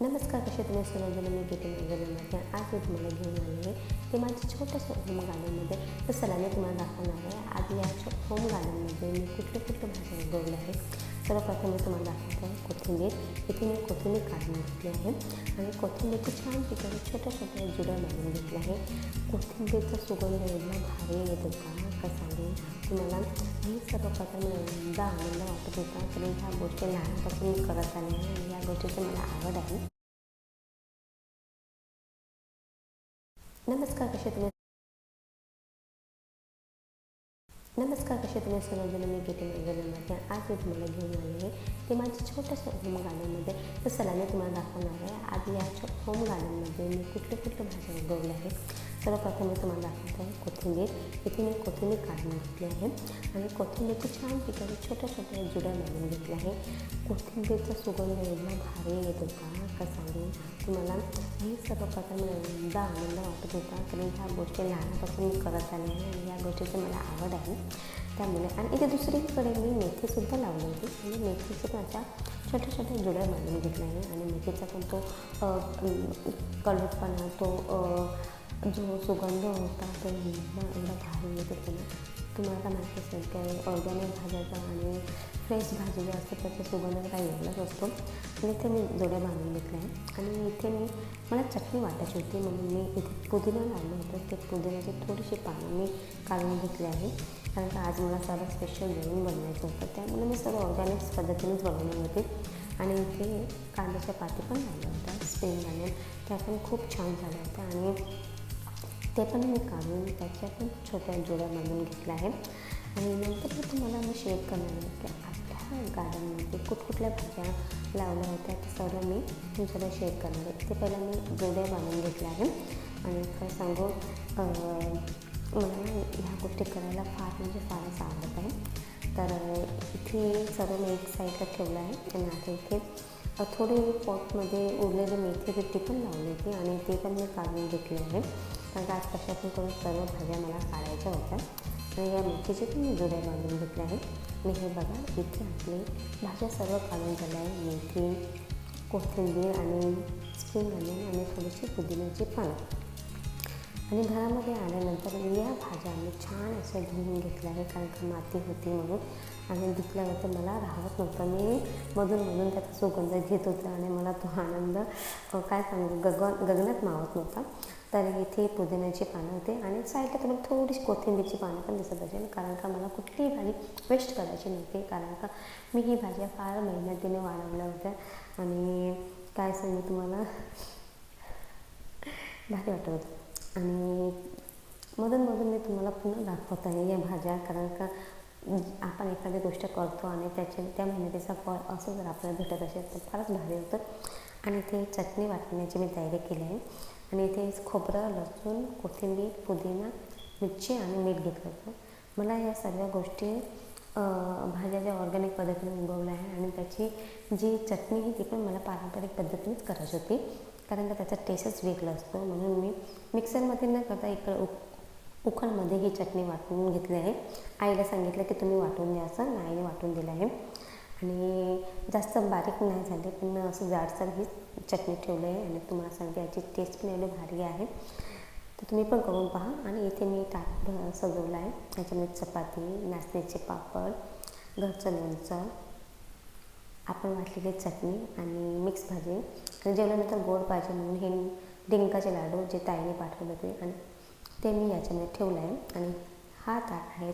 नमस्कार कसे तुम्ही? सर्वजण मी गेटे माझ्यामध्ये आज मी तुम्हाला घेऊन आले आहे. ते माझ्या छोट्याशा होम गार्डनमध्ये तर सलाने तुम्हाला दाखवणार आहे. आज या होम गार्डनमध्ये मी कुठले कुठले भाज्या उगवले आहे सर्वप्रथम मी तुम्हाला दाखवतो आहे कोथिंबीर इथे मी कोथिंबीर काढून घेतली आहे. आणि कोथिंबीरचं छान ठिकाणी छोट्या छोट्या जुड्या मारून घेतल्या आहे. कोथिंबीरचा सुगंध एवढा भारी येतो का? कसा सांगेन तुम्हाला हे सर्वप्रथम एवढा आनंद वाटत होता तरी ह्या गोष्टी लहानपासून मी करत आले आणि या गोष्टीची मला आवड आहे. नमस्कार कसे तुम्ही? नमस्कार कशातून तुम्ही? मी गेटे माझ्यामध्ये आज मी तुम्हाला घेऊन आले आहे ते माझ्या छोट्याशा होम गार्डनमध्ये तर चला मी तुम्हाला दाखवणार आहे. आज या होम गार्डनमध्ये मी कुठले कुठले भाज्या उगवल्या आहेत. सर्वप्रथम मी तुम्हाला दाखवत आहे कोथिंबीर. इथे मी कोथिंबीर काढून घेतली आहे. आणि कोथिंबीरची छान ठिकाणी छोट्या छोट्या जुड्या मारून घेतल्या आहे. कोथिंबीरचा सुगंध एवढा भारी येत का? का तुम्हाला हे सर्वप्रथम एवढा आनंद वाटत होता. कारण ह्या गोष्टी लहानपासून मी करत आले आणि या गोष्टीची मला आवड आहे. त्यामुळे आणि इथे दुसरीकडे मी मेथीसुद्धा लावली होती. आणि मेथीचे माझ्या छोट्या छोट्या जुड्या बांधून घेतल्या आहे आणि मेथीचा पण तो कलरपणा तो जो सुगंध होता तो एवढा एवढा भारी येत होता ना तुम्हाला माहीत असेल की ऑर्गॅनिक भाज्याचा आणि फ्रेश भाजी जो असते त्याचा सुगंध काही वेगळाच असतो. आणि इथे मी जोड्या बांधून घेतल्या आहे. आणि इथे मी मला चटणी वाटायची होती म्हणून मी इथे पुदिना लावलं होतं. ते पुदिन्याची थोडीशी पानं मी काढून घेतली आहे. कारण का आज मला सर्व स्पेशल जेवण बनवायचं होतं. त्यामुळे मी सर्व ऑर्गॅनिक पद्धतीनेच बनवली होती. आणि इथे कांद्याच्या पाती पण लावल्या होत्या स्प्रिंग ऑनियन त्या पण खूप छान झाल्या होत्या. आणि ते पण मी काढून त्याच्या पण छोट्या जोड्या बांधून घेतल्या आहे आणि नंतर मी तुम्हाला मी शेअर करणार आहे की आपल्या गार्डनमध्ये कुठकुठल्या भाज्या लावल्या होत्या त्या सर्व मी तुमच्याला शेअर करणार आहे. ते पहिला मी जोड्या बांधून घेतल्या आहे आणि काय सांगू मला ह्या गोष्टी करायला फार म्हणजे फारच आवडत आहे. तर इथे सर्व मी एक साईडला ठेवलं आहे. आणि आता इथे थोडे पॉटमध्ये उरलेली मेथी होती पण लावली होती आणि ते पण मी काढून घेतली आहे कारण आज कशा पण करून सर्व भाज्या मला काढायच्या होत्या आणि या मेथीचे पण मी जुड्या बांधून घेतल्या आहेत मी हे बघा इथे आपले भाज्या सर्व काढून झाल्या आहे. मेथी कोथिंबीर आणि स्प्रिंग अनियन आणि थोडीशी पुदिन्याची पानं. आणि घरामध्ये आल्यानंतर या भाज्या आम्ही छान अशा धुवून घेतल्या आहे. कारण का माती होती म्हणून. आणि धुतल्यानंतर मला राहत नव्हतं. मी मधून मधून त्याचा सुगंध घेत होतं आणि मला तो आनंद काय सांगू गगन गगनात मावत नव्हता. तर इथे पुदिन्याची पानं होते आणि साईडला तुम्हाला थोडीशी कोथिंबीरची पानं पण दिसत असेल कारण का मला कुठलीही भाजी वेस्ट करायची नव्हती कारण का मी ही भाज्या फार मेहनतीने वाढवल्या होत्या आणि काय सांगू तुम्हाला? भारी वाटत होतं. आणि मधून मधून मी तुम्हाला पुन्हा दाखवत आहे या भाज्या कारण का आपण एखादी गोष्ट करतो आणि त्याचे त्या मेहनतीचा फळ असं जर आपल्याला भेटत असेल तर फारच भारी होतं. आणि ते चटणी वाटण्याची मी तयारी केली आहे. आणि इथे खोबरं लसूण कोथिंबीर पुदिना मिरची आणि मीठ घेतलं होतं. मला या सर्व गोष्टी भाज्या ज्या ऑर्गॅनिक पद्धतीने उगवल्या आहे आणि त्याची जी चटणी आहे ती पण मला पारंपरिक पद्धतीनेच करायची होती. कारण का त्याचा टेस्टच वेगळा असतो. म्हणून मी मिक्सरमध्ये न करता इकडं उक उखळमध्ये ही चटणी वाटून घेतली आहे. आईला सांगितलं की तुम्ही वाटून द्या असं. आईने वाटून दिलं आहे. आणि जास्त बारीक नाही झाले पण असं जाडसर ही चटणी ठेवली आहे आणि तुम्हाला सांगते याची टेस्ट पण एवढी भारी आहे. तर तुम्ही पण करून पहा आणि इथे मी ताट सजवलं आहे. याच्यामध्ये चपाती नाचण्याचे पापड घरचं लोणचं आपण वाटलेली चटणी आणि मिक्स भाजी. आणि जेवल्यानंतर गोड पाहिजे म्हणून हे डिंकाचे लाडू जे ताईने पाठवले होते आणि ते मी याच्यामध्ये ठेवलं आहे. आणि हा ताट आहे